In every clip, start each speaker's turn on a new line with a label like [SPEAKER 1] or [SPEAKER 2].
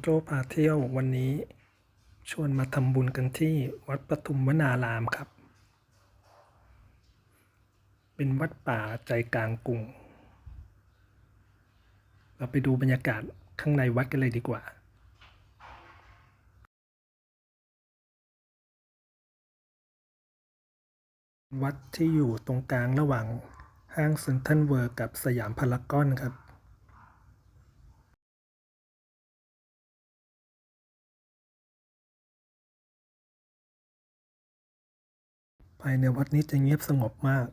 [SPEAKER 1] โจ้พาเที่ยววันนี้ ชวนมาทำบุญกันที่วัดปทุมวนารามครับ เป็นวัดป่าใจกลางกรุง เราไปดูบรรยากาศข้างในวัดกันเลยดีกว่าวัดที่อยู่ตรงกลางระหว่างห้างเซ็นทรัลเวิร์กับสยามพารากอนครับ ภายในวัดนี้จะเงียบสงบมาก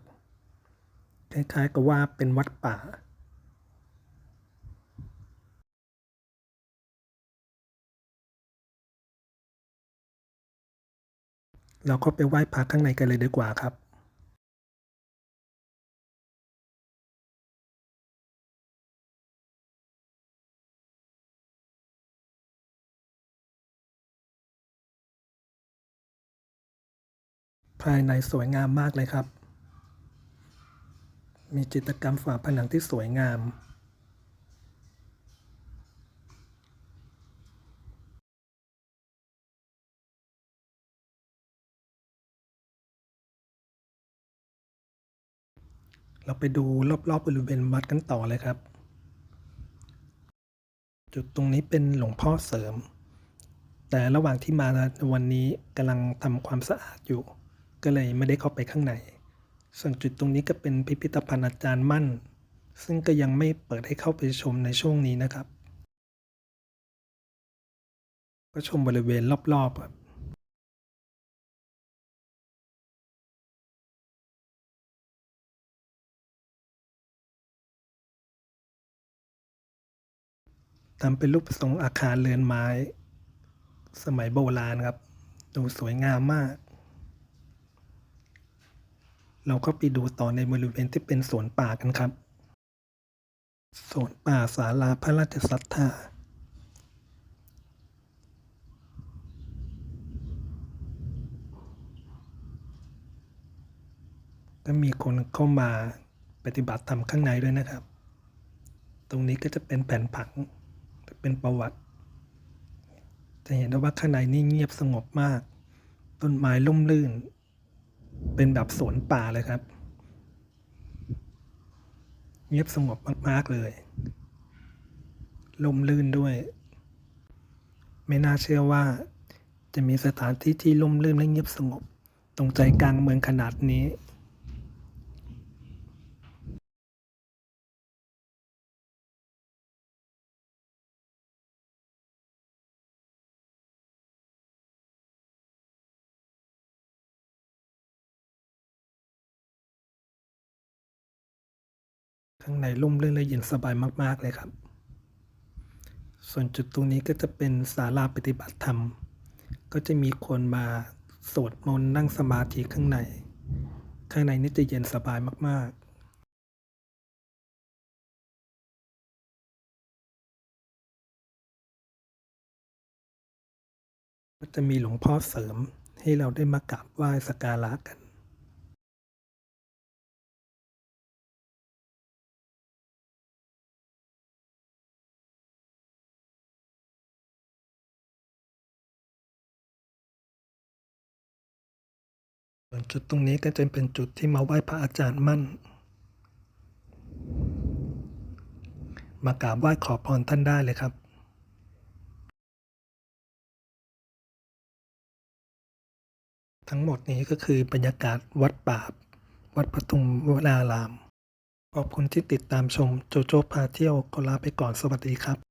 [SPEAKER 1] คล้ายๆกับว่าเป็นวัดป่า เราก็ไปไหว้พระข้างในกันเลยดีกว่าครับ ภายในสวยงามมากเลยครับ มีจิตรกรรมฝาผนังที่สวยงาม เราไปดูรอบๆบริเวณวัดกันต่อเลยครับจุดตรงนี้เป็นหลวงพ่อเสริม แต่ระหว่างที่มาวันนี้กำลังทำความสะอาดอยู่ ก็เลยไม่ได้เข้าไปข้างใน ส่วนจุดตรงนี้ก็เป็นพิพิธภัณฑ์อาจารย์มั่น ซึ่งก็ยังไม่เปิดให้เข้าไปชมในช่วงนี้นะครับ ก็ชมบริเวณรอบๆครับทำเป็นรูปทรงอาคารเรือนไม้ สมัยโบราณครับ ดูสวยงามมาก เราก็ไปดูต่อในบริเวณที่เป็นสวนป่ากันครับสวนป่าสาราพระราชศรัทธาก็มีคนเข้ามาปฏิบัติธรรมข้างในด้วยนะครับ ตรงนี้ก็จะเป็นแผ่นผัง เป็นประวัติ จะเห็นได้ว่าข้างในนี่เงียบสงบมาก ต้นไม้ล่มลื่น เป็นแบบสวนป่าเลยครับ เงียบสงบมาก ๆ เลย ลมลื่นด้วย ไม่น่าเชื่อว่า จะมีสถานที่ที่ลมลื่นและเงียบสงบ ตรงใจกลางเมืองขนาดนี้ ข้างในร่มเรื่นและเย็นสบายมาก ๆ เลยครับ ส่วนจุดตรงนี้ก็จะเป็นศาลาปฏิบัติธรรม ก็จะมีคนมาสวดมนต์นั่งสมาธิข้างใน ข้างในนี่จะเย็นสบายมากๆก็จะมีหลวงพ่อเสริมให้เราได้มากราบไหว้สักการะกัน ส่วนจุดตรงนี้ก็จะเป็นจุดที่มาไหว้พระอาจารย์มั่น มากราบไหว้ขอพรท่านได้เลยครับทั้งหมดนี้ก็คือบรรยากาศวัดป่าบวัดปทุมวนาราม ขอบคุณที่ติดตามชมโจโจ้พาเที่ยวก็ลาไปก่อนสวัสดีครับ